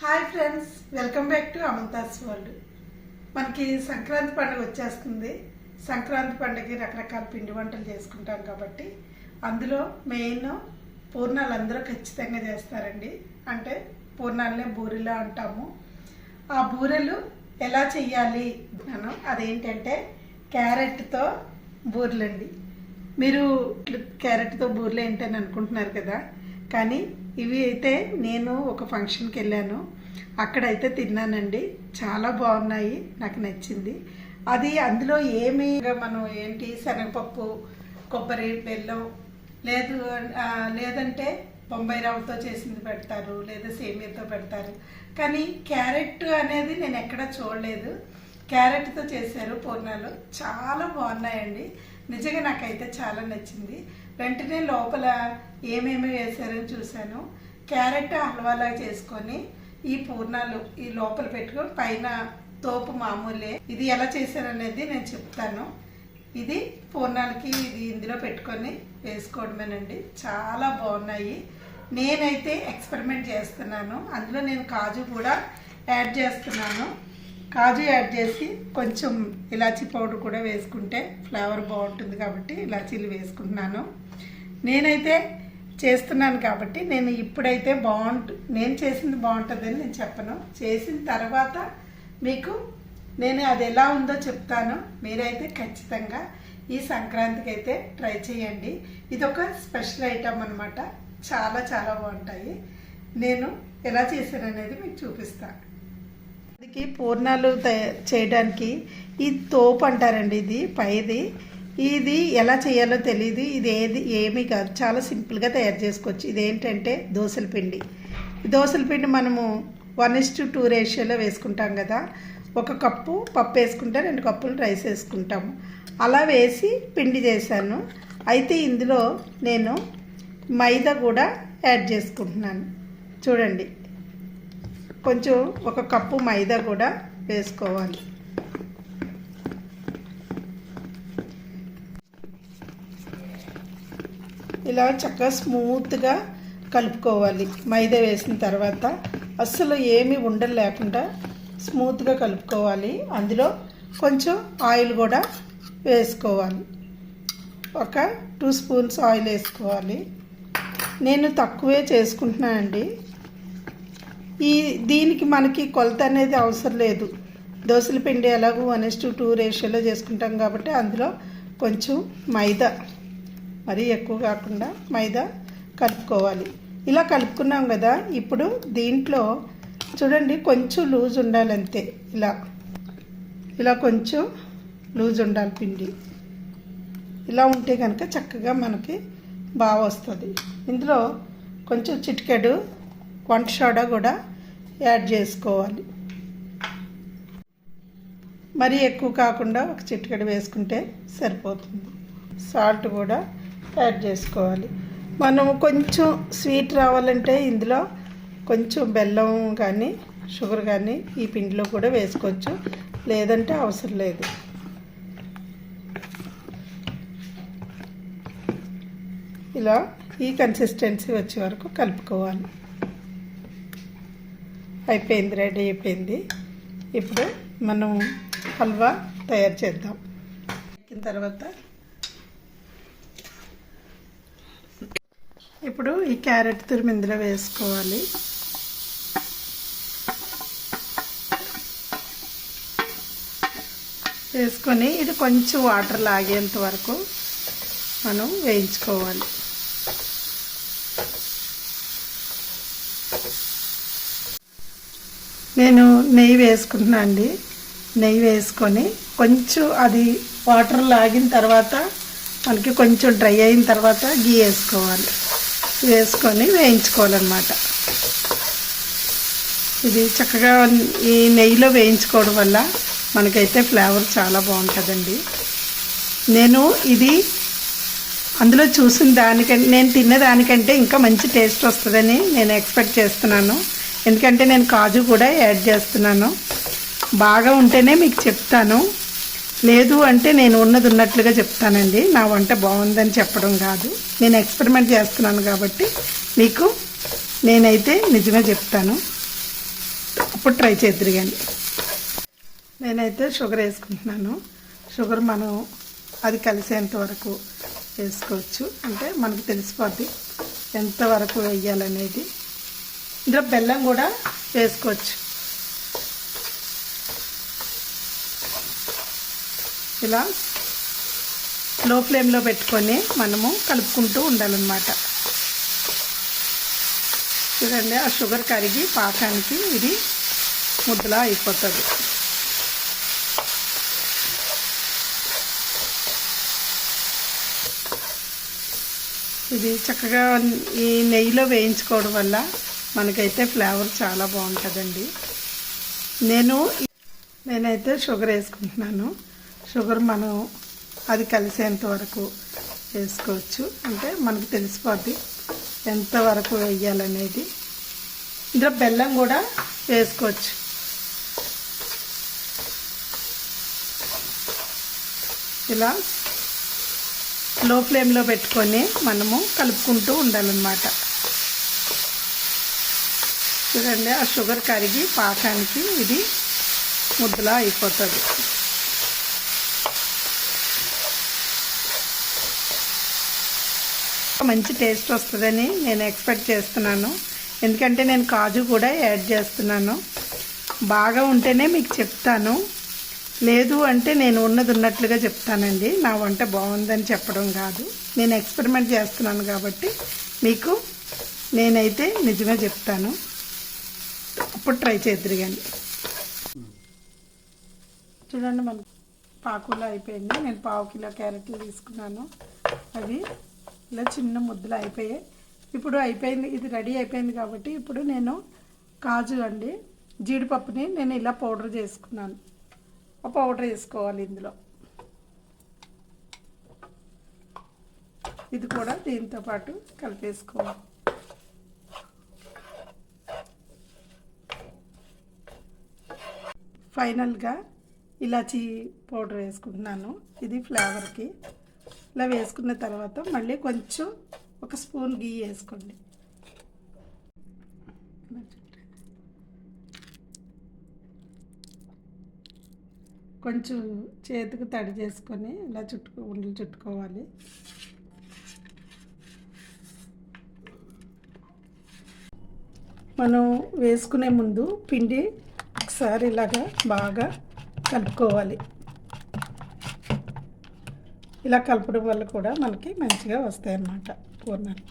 Hi friends welcome back to Amantha's world. మనకి సంక్రాంతి పండుగ వచ్చేస్తుంది. సంక్రాంతి పండుగకి రకరకాల పిండి వంటలు చేసుకుంటాం కాబట్టి అందులో మెయిన్ పూర్ణాలు అందరూ ఖచ్చితంగా చేస్తారండి. అంటే పూర్ణాలనే బూరెలు అంటాము. ఆ బూరెలు ఎలా చెయ్యాలి అను అదేంటంటే క్యారెట్తో బూరెలండి. మీరు క్యారెట్తో బూరెలు ఏంటని అనుకుంటున్నారు కదా? కానీ ఇవి అయితే నేను ఒక ఫంక్షన్కి వెళ్ళాను. అక్కడైతే తిన్నానండి. చాలా బాగున్నాయి. నాకు నచ్చింది. అది అందులో ఏమి మనం ఏంటి? శనగపప్పు కొబ్బరి బెల్లం లేదు లేదంటే బొంబాయి రవ్వతో చేసింది పెడతారు లేదా సేమియాతో పెడతారు. కానీ క్యారెట్ అనేది నేను ఎక్కడా చూడలేదు. క్యారెట్తో చేశారు పూర్ణాలు. చాలా బాగున్నాయండి. నిజంగా నాకైతే చాలా నచ్చింది. వెంటనే లోపల ఏమేమి వేశారని చూశాను. క్యారెట్ హల్వాలా చేసుకొని ఈ పూర్ణాలు ఈ లోపల పెట్టుకొని పైన తోపు మామూలే. ఇది ఎలా చేశారనేది నేను చెప్తాను. ఇది పూర్ణాలకి ఇది ఇందులో పెట్టుకొని వేసుకోవడమేనండి. చాలా బాగున్నాయి. నేనైతే ఎక్స్పెరిమెంట్ చేస్తున్నాను. అందులో నేను కాజు కూడా యాడ్ చేస్తున్నాను. కాజు యాడ్ చేసి కొంచెం ఇలాచీ పౌడర్ కూడా వేసుకుంటే ఫ్లేవర్ బాగుంటుంది కాబట్టి ఇలాచీలు వేసుకుంటున్నాను. నేనైతే చేస్తున్నాను కాబట్టి నేను ఇప్పుడైతే బాగుంటు నేను చేసింది బాగుంటుందని నేను చెప్పను. చేసిన తర్వాత మీకు నేను అది ఎలా ఉందో చెప్తాను. మీరైతే ఖచ్చితంగా ఈ సంక్రాంతికి అయితే ట్రై చేయండి. ఇది ఒక స్పెషల్ ఐటమ్ అనమాట చాలా చాలా బాగుంటాయి. నేను ఎలా చేశాను అనేది మీకు చూపిస్తాను మనకి పూర్ణాలు చేయడానికి ఈ తోపు అంటారండి ఇది పైది. ఇది ఎలా చేయాలో తెలియదు ఇది ఏది ఏమీ కాదు. చాలా సింపుల్గా తయారు చేసుకోవచ్చు. ఇది ఏంటంటే దోసల పిండి. దోశల దోసల పిండి మనము వన్ ఇస్ టు టూ రేషియోలో వేసుకుంటాం కదా. ఒక కప్పు పప్పు వేసుకుంటే రెండు కప్పులు రైస్ వేసుకుంటాము అలా వేసి పిండి చేశాను. అయితే ఇందులో నేను మైదా కూడా యాడ్ చేసుకుంటున్నాను. చూడండి. కొంచెం ఒక కప్పు మైదా కూడా వేసుకోవాలి. ఇలా చక్కగా స్మూత్గా కలుపుకోవాలి. మైదా వేసిన తర్వాత అస్సలు ఏమీ ఉండలు లేకుండా స్మూత్గా కలుపుకోవాలి. అందులో కొంచెం ఆయిల్ కూడా వేసుకోవాలి. ఒక టూ స్పూన్స్ ఆయిల్ వేసుకోవాలి. నేను తక్కువే చేసుకుంటున్నానండి. ఈ దీనికి మనకి కొలత అనేది అవసరం లేదు. దోశల పిండి ఎలాగో వన్ ఎస్ టు టూ రేషియోలో చేసుకుంటాం కాబట్టి అందులో కొంచెం మైదా మరీ ఎక్కువ కాకుండా మైదా కలుపుకోవాలి. ఇలా కలుపుకున్నాం కదా ఇప్పుడు దీంట్లో చూడండి కొంచెం లూజ్ ఉండాలి అంతే. ఇలా ఇలా కొంచెం లూజ్ ఉండాలి పిండి. ఇలా ఉంటే కనుక చక్కగా మనకి బాగా వస్తుంది. ఇందులో కొంచెం చిటికెడు వంట సోడా కూడా యాడ్ చేసుకోవాలి. మరీ ఎక్కువ కాకుండా ఒక చిటికెడు వేసుకుంటే సరిపోతుంది. సాల్ట్ కూడా యాడ్ చేసుకోవాలి. మనం కొంచెం స్వీట్ రావాలంటే ఇందులో కొంచెం బెల్లం కానీ షుగర్ కానీ ఈ పిండిలో కూడా వేసుకోవచ్చు. లేదంటే అవసరం లేదు. ఇలా ఈ కన్సిస్టెన్సీ వచ్చే వరకు కలుపుకోవాలి. అయిపోయింది రెడీ అయిపోయింది. ఇప్పుడు మనం హల్వా తయారు చేద్దాం. ఎక్కిన తర్వాత ఇప్పుడు ఈ క్యారెట్ తురిమి ఇందులో వేసుకోవాలి. వేసుకొని ఇది కొంచెం వాటర్ లాగేంత వరకు మనం వేయించుకోవాలి. నేను నెయ్యి వేసుకుంటున్నా అండి. నెయ్యి వేసుకొని కొంచెం అది వాటర్ లాగిన తర్వాత మనకి కొంచెం డ్రై అయిన తర్వాత గీ వేసుకోవాలి. వేసుకొని వేయించుకోవాలన్నమాట. ఇది చక్కగా ఈ నెయ్యిలో వేయించుకోవడం వల్ల మనకైతే ఫ్లేవర్ చాలా బాగుంటుందండి. నేను ఇది అందులో చూసిన దానికంటే నేను తిన్న దానికంటే ఇంకా మంచి టేస్ట్ వస్తుందని నేను ఎక్స్పెక్ట్ చేస్తున్నాను. ఎందుకంటే నేను కాజు కూడా యాడ్ చేస్తున్నాను. బాగా ఉంటేనే మీకు చెప్తాను. లేదు అంటే నేను ఉన్నది ఉన్నట్లుగా చెప్తానండి. నా వంట బాగుందని చెప్పడం కాదు. నేను ఎక్స్పెరిమెంట్ చేస్తున్నాను కాబట్టి మీకు నేనైతే నిజమే చెప్తాను. అప్పుడు ట్రై చేద్దరు కానీ. నేనైతే షుగర్ వేసుకుంటున్నాను. షుగర్ మనం అది కలిసేంత వరకు వేసుకోవచ్చు. అంటే మనకు తెలిసిపోద్ది ఎంతవరకు వేయాలనేది. ఇందులో బెల్లం కూడా వేసుకోవచ్చు. ఇలా లో ఫ్లేమ్లో పెట్టుకొని మనము కలుపుకుంటూ ఉండాలన్నమాట. చూడండి ఆ షుగర్ కరిగి పాకానికి ఇది ముద్దలా అయిపోతుంది. ఇది చక్కగా ఈ నెయ్యిలో వేయించుకోవడం వల్ల మనకైతే ఫ్లేవర్ చాలా బాగుంటుందండి. నేను నేనైతే షుగర్ వేసుకుంటున్నాను. షుగర్ మనం అది కలిసేంత వరకు వేసుకోవచ్చు. అంటే మనకు తెలిసిపోద్ది ఎంతవరకు వేయాలనేది. ఇందులో బెల్లం కూడా వేసుకోవచ్చు. ఇలా లో ఫ్లేమ్లో పెట్టుకొని మనము కలుపుకుంటూ ఉండాలన్నమాట. చూడండి ఆ షుగర్ కరిగి పాకానికి ఇది ముద్దలా అయిపోతుంది. మంచి టేస్ట్ వస్తుందని నేను ఎక్స్పెక్ట్ చేస్తున్నాను. ఎందుకంటే నేను కాజు కూడా యాడ్ చేస్తున్నాను. బాగా ఉంటేనే మీకు చెప్తాను. లేదు అంటే నేను ఉన్నది ఉన్నట్లుగా చెప్తానండి. నా వంట బాగుందని చెప్పడం కాదు. నేను ఎక్స్పెరిమెంట్ చేస్తున్నాను కాబట్టి మీకు నేనైతే నిజమే చెప్తాను. ఇప్పుడు ట్రై చేద్దరు కానీ. చూడండి మన పాకులో అయిపోయింది. నేను పావు కిలో క్యారెట్లు తీసుకున్నాను. అవి ఇలా చిన్న ముద్దలు అయిపోయాయి. ఇప్పుడు అయిపోయింది ఇది రెడీ అయిపోయింది కాబట్టి ఇప్పుడు నేను కాజు అండి జీడిపప్పుని నేను ఇలా పౌడర్ చేసుకున్నాను. పౌడర్ వేసుకోవాలి ఇందులో. ఇది కూడా దీంతో పాటు కలిపేసుకోవాలి. ఫైనల్గా ఇలాచీ పౌడర్ వేసుకుంటున్నాను. ఇది ఫ్లేవర్కి. ఇలా వేసుకున్న తర్వాత మళ్ళీ కొంచెం ఒక స్పూన్ గీ వేసుకోండి. కొంచెం చేతికి తడి చేసుకొని ఇలా చుట్టుకో ఉండలు చుట్టుకోవాలి. మనం వేసుకునే ముందు పిండి ఒకసారి ఇలాగా బాగా కలుపుకోవాలి. ఇలా కలపడం వల్ల కూడా మనకి మంచిగా వస్తాయి అన్నమాట పూర్ణాలు.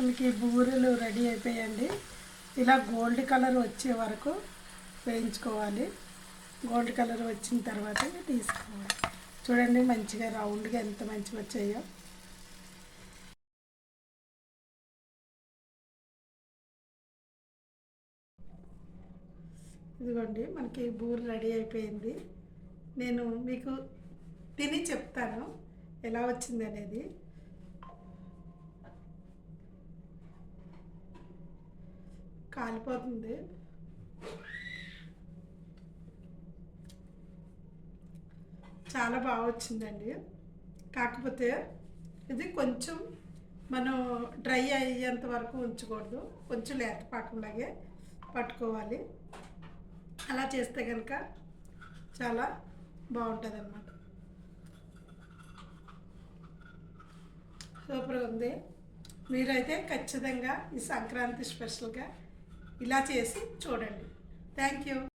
మనకి బూరెలు రెడీ అయిపోయాయండి ఇలా గోల్డ్ కలర్ వచ్చే వరకు వేయించుకోవాలి. గోల్డ్ కలర్ వచ్చిన తర్వాత తీసుకోవాలి. చూడండి మంచిగా రౌండ్గా ఎంత మంచిగా వచ్చాయో. ఇదిగోండి మనకి బూరెలు రెడీ అయిపోయింది. నేను మీకు తిని చెప్తాను ఎలా వచ్చింది అనేది కాలిపోతుంది. చాలా బాగా వచ్చిందండి. కాకపోతే ఇది కొంచెం మనం డ్రై అయ్యేంత వరకు ఉంచకూడదు. కొంచెం లేత పాకంలాగే పట్టుకోవాలి. అలా చేస్తే కనుక చాలా బాగుంటుంది అన్నమాట సూపర్గా ఉంది. మీరైతే ఖచ్చితంగా ఈ సంక్రాంతి స్పెషల్గా ఇలా చేసి చూడండి. Thank you